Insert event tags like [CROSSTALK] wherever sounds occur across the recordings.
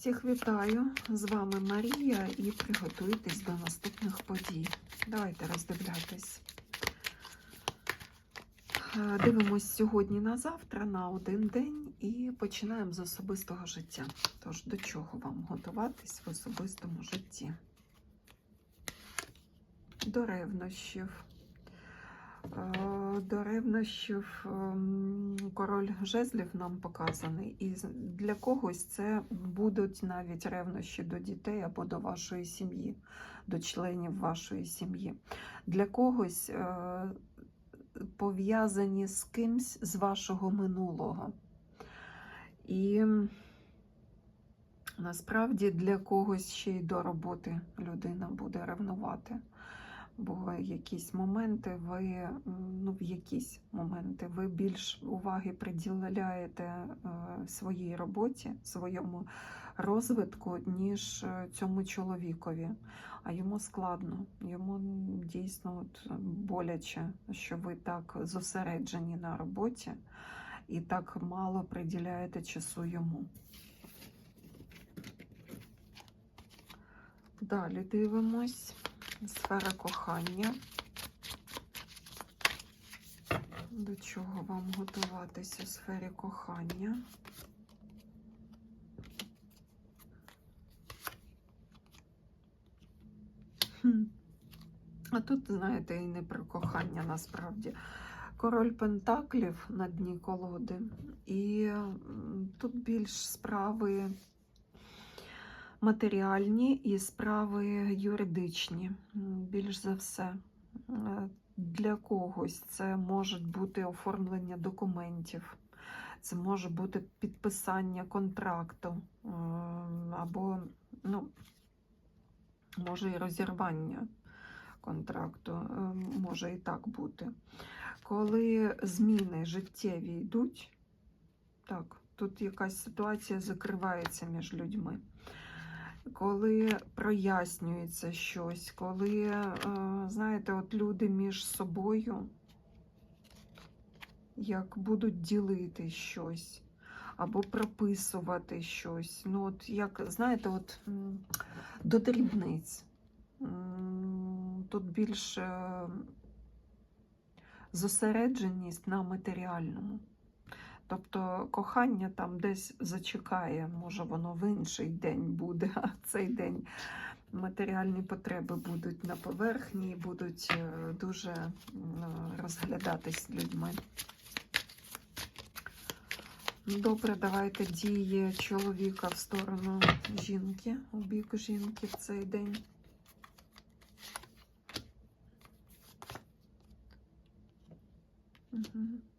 Всіх вітаю! З вами Марія і приготуйтесь до наступних подій. Давайте роздивлятись. Е, Дивимось сьогодні на завтра, на один день, і починаємо з особистого життя. Тож, до чого вам готуватись в особистому житті? До ревнощів. До ревнощів ем, король жезлів нам показаний, і для когось це будуть навіть ревнощі до дітей або до вашої сім'ї, до членів вашої сім'ї. Для когось е, пов'язані з кимсь з вашого минулого. І насправді для когось ще й до роботи людина буде ревнувати. Бо якісь моменти ви, ну в якісь моменти ви більш уваги приділяєте е, своїй роботі, своєму розвитку, ніж е, цьому чоловікові. А йому складно, йому дійсно от боляче, що ви так зосереджені на роботі і так мало приділяєте часу йому. Далі дивимось. Сфера кохання. До чого вам готуватись у сфері кохання? А тут, знаєте, і не про кохання насправді. Король Пентаклів на дні колоди. І тут більш справи матеріальні і справи юридичні, більш за все. Е, Для когось це можуть бути оформлення документів, це може бути підписання контракту е, або, ну, може і розірвання контракту, е, може і так бути. Коли зміни життєві йдуть, так, тут якась ситуація закривається між людьми коли прояснюється щось, коли, е, знаєте, от люди між собою як будуть ділити щось або прописувати щось. Ну, от як, знаєте, от до дрібниць. Тут більше зосередженість на матеріальному. Тобто кохання там десь зачекає, може воно в інший день буде, [LAUGHS] а цей день матеріальні потреби будуть на поверхні і будуть е, дуже розглядатись людьми. Добре, давайте дії чоловіка в сторону жінки, у бік жінки в цей день. Угу.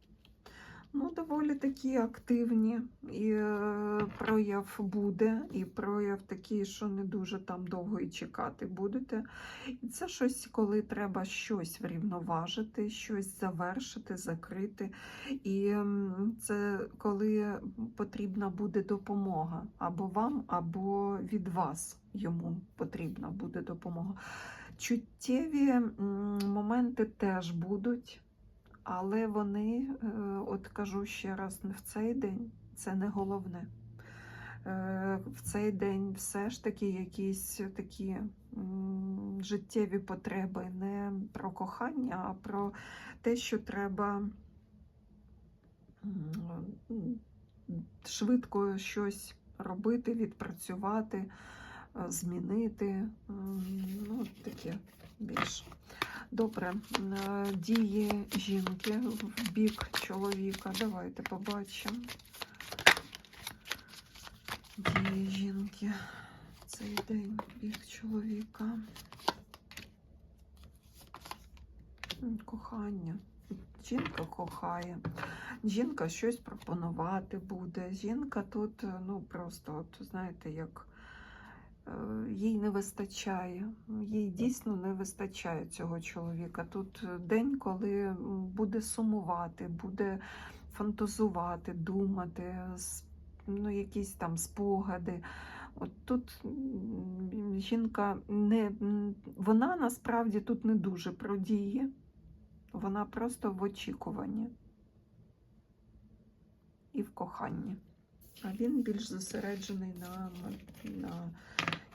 Ну, доволі такі активні, і е, прояв буде, і прояв такий, що не дуже там довго і чекати будете. І це щось, коли треба щось врівноважити, щось завершити, закрити. І це коли потрібна буде допомога або вам, або від вас йому потрібна буде допомога. Чуттєві моменти теж будуть. Але вони, е, от кажу ще раз, не в цей день це не головне. Е, В цей день все ж таки якісь такі життєві потреби, не про кохання, а про те, що треба швидко щось робити, відпрацювати, е, змінити. Ну, таке більш. Добре, е, дії жінки в бік чоловіка. Давайте побачимо. Дії жінки цей день в бік чоловіка. Кохання. Жінка кохає. Жінка щось пропонувати буде. Жінка тут, е, ну просто, от, знаєте, як їй не вистачає. Їй дійсно не вистачає цього чоловіка. Тут е, день, коли буде сумувати, буде фантазувати, думати, ну, якісь там спогади. От тут жінка не вона насправді тут не дуже про дії, вона просто в очікуванні і в коханні. А він більш зосереджений на, на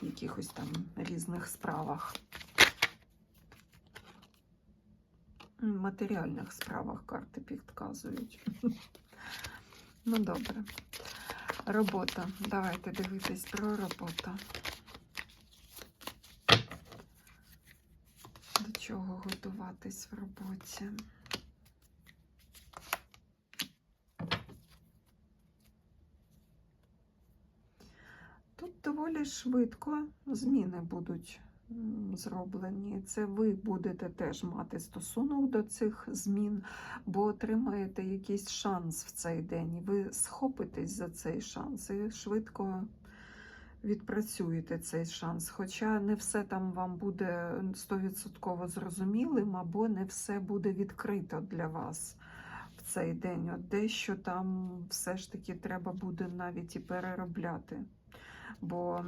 якихось там різних справах. Матеріальних справах карти підказують. [LAUGHS] Ну, добре. Робота. Давайте дивитись про роботу. До чого готуватись в роботі? Тут доволі швидко зміни будуть зроблені. Це ви будете теж мати стосунок до цих змін, бо отримаєте якийсь шанс в цей день. Ви схопитесь за цей шанс і швидко відпрацюєте цей шанс. Хоча не все там вам буде 100% зрозумілим, або не все буде відкрито для вас в цей день. От дещо там все ж таки треба буде навіть і переробляти. Бо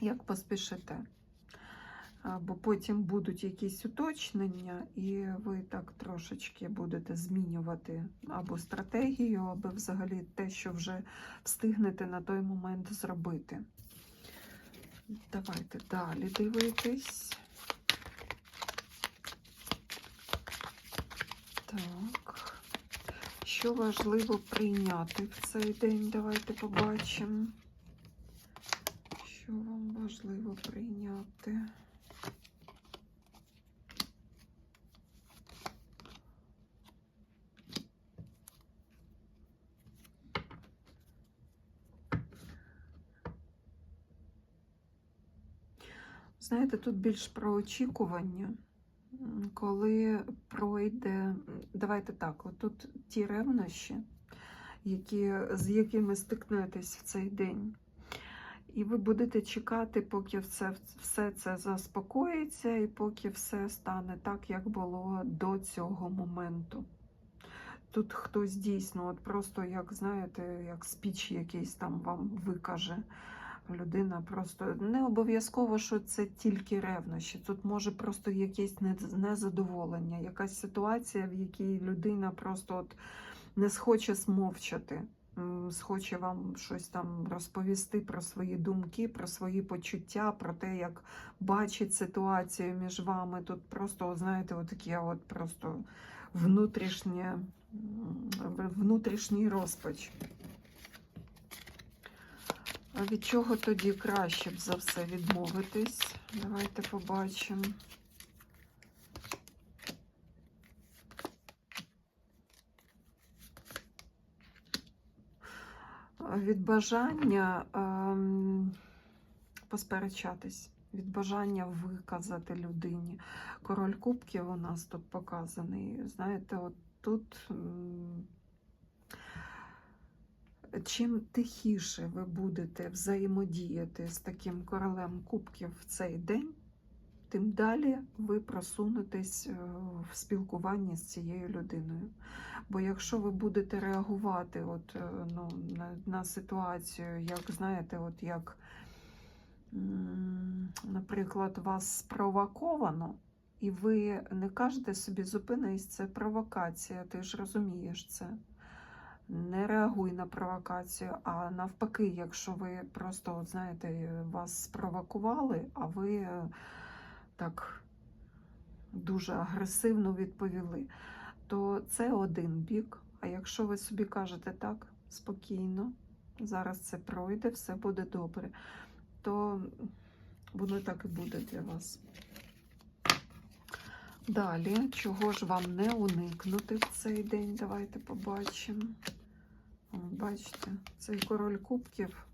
як поспішите? Бо потім будуть якісь уточнення, і ви так трошечки будете змінювати або стратегію, або взагалі те, що вже встигнете на той момент зробити. Давайте далі дивитись. Так. Що важливо прийняти в цей день? Давайте побачимо. Що вам важливо прийняти? Знаєте, тут більш про очікування, коли пройде, давайте так, от тут ті ревнощі, які, з якими стикнетесь в цей день. І ви будете чекати, поки все, все це заспокоїться, і поки все стане так, як було до цього моменту. Тут хтось дійсно, от просто, як знаєте, як спіч якийсь там вам викаже. Людина просто не обов'язково, що це тільки ревнощі. Тут може просто якесь незадоволення, якась ситуація, в якій людина просто от не схоче смовчати, схоче вам щось там розповісти про свої думки, про свої почуття, про те, як бачить ситуацію між вами. Тут просто, знаєте, от таке от просто внутрішнє, внутрішній розпач. А від чого тоді краще б за все відмовитись? Давайте побачимо. Від бажання ем, посперечатись, від бажання виказати людині. Король кубків у нас тут показаний. Знаєте, от тут. Чим тихіше ви будете взаємодіяти з таким королем кубків в цей день, тим далі ви просунетесь е, в спілкуванні з цією людиною. Бо якщо ви будете реагувати от, е, ну, на, на ситуацію, як знаєте, от як, наприклад, вас спровоковано, і ви не кажете собі, зупинись, це провокація, ти ж розумієш це не реагуй на провокацію, а навпаки, якщо ви просто, от знаєте, вас спровокували, а ви е, так дуже агресивно відповіли, то це один бік. А якщо ви собі кажете так, спокійно, зараз це пройде, все буде добре, то воно так і буде для вас. Далі, чого ж вам не уникнути в цей день? Давайте побачимо. Бачите, цей король кубків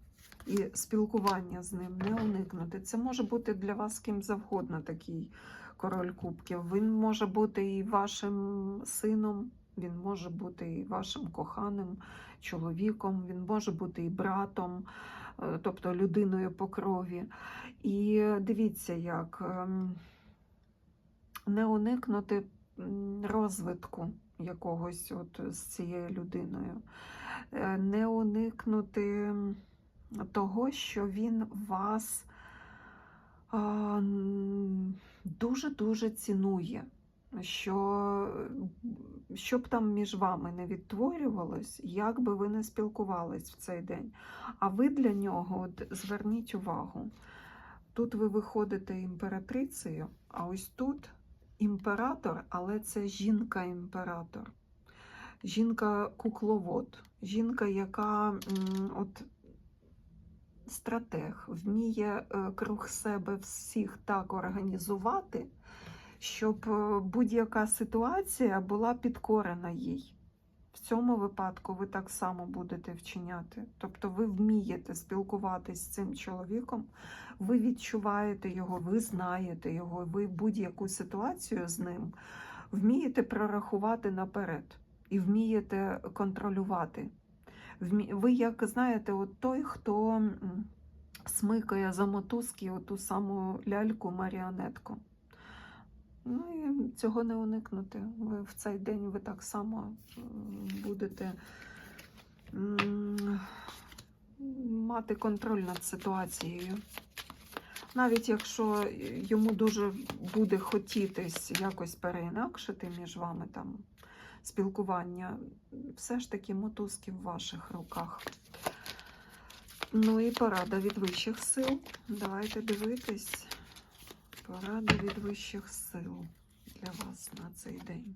і спілкування з ним не уникнути. Це може бути для вас ким завгодно такий король кубків. Він може бути і вашим сином, він може бути і вашим коханим чоловіком, він може бути і братом, е, тобто людиною по крові. І дивіться, як ем, не уникнути розвитку якогось от з цією людиною, Е, не уникнути того, що він вас дуже-дуже цінує. що що б там між вами не відтворювалось, як би ви не спілкувались в цей день. А ви для нього от, зверніть увагу. Тут ви виходите імператрицею, а ось тут імператор, але це жінка-імператор. Жінка-кукловод, жінка, яка от стратег, вміє е, круг себе всіх так організувати, щоб е, будь-яка ситуація була підкорена їй. В цьому випадку ви так само будете вчиняти. Тобто ви вмієте спілкуватись з цим чоловіком, ви відчуваєте його, ви знаєте його, ви будь-яку ситуацію з ним вмієте прорахувати наперед і вмієте контролювати. Ви, як знаєте, от той, хто смикає за мотузки оту саму ляльку маріонетку. Ну і цього не уникнути. Ви в цей день ви так само будете мати контроль над ситуацією. Навіть якщо йому дуже буде хотітись якось переінакшити між вами там спілкування, все ж таки мотузки в ваших руках. Ну і порада від вищих сил. Давайте дивитись. Порада від вищих сил для вас на цей день.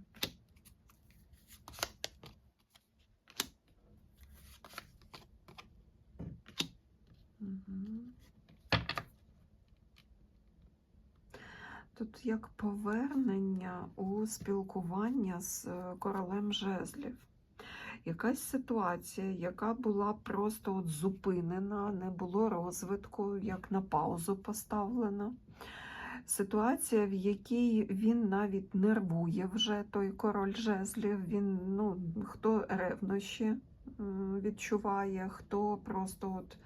Тут як повернення у спілкування з е, королем жезлів. Якась ситуація, яка була просто от зупинена, не було розвитку, як на паузу поставлена. Ситуація, в якій він навіть нервує вже той король жезлів. Він, ну, хто ревнощі відчуває, хто просто от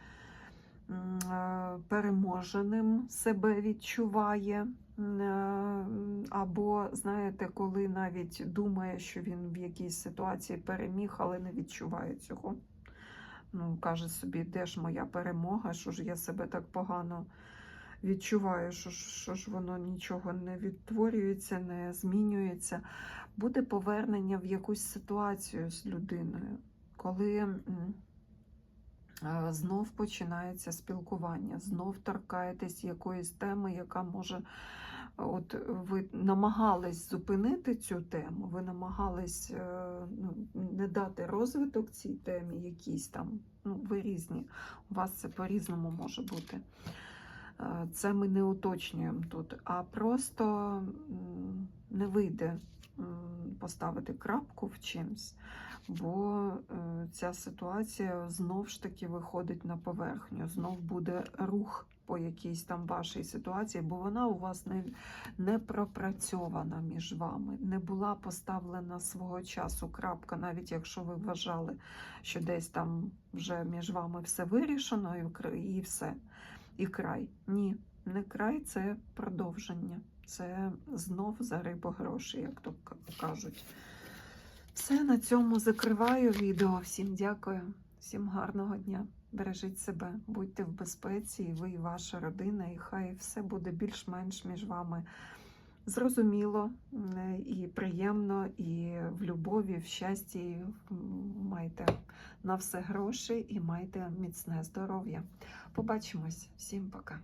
е, переможеним себе відчуває. Е, Або, знаєте, коли навіть думає, що він в якійсь ситуації переміг, але не відчуває цього. Ну, каже собі, де ж моя перемога, що ж я себе так погано відчуваю, що, ж- що ж воно нічого не відтворюється, не змінюється. Буде повернення в якусь ситуацію з людиною, коли е, знов починається спілкування, знов торкаєтесь якоїсь теми, яка може. От ви намагались зупинити цю тему, ви намагались е, ну, не дати розвиток цій темі, якійсь там, ну, ви різні, у вас це по-різному може бути. Е, Це ми не уточнюємо тут, а просто не вийде поставити крапку в чимсь, бо е, ця ситуація знов ж таки виходить на поверхню, знов буде рух по якійсь там вашій ситуації, бо вона у вас не, не пропрацьована між вами, не була поставлена свого часу крапка, навіть якщо ви вважали, що десь там вже між вами все вирішено і все і край. Ні, не край це продовження. Це знов за рибу гроші, як то кажуть. Все на цьому закриваю відео. Всім дякую, всім гарного дня. Бережіть себе, будьте в безпеці, і ви, і ваша родина, і хай все буде більш-менш між вами зрозуміло і приємно, і в любові, в щасті. Майте на все гроші і майте міцне здоров'я. Побачимось. Всім пока.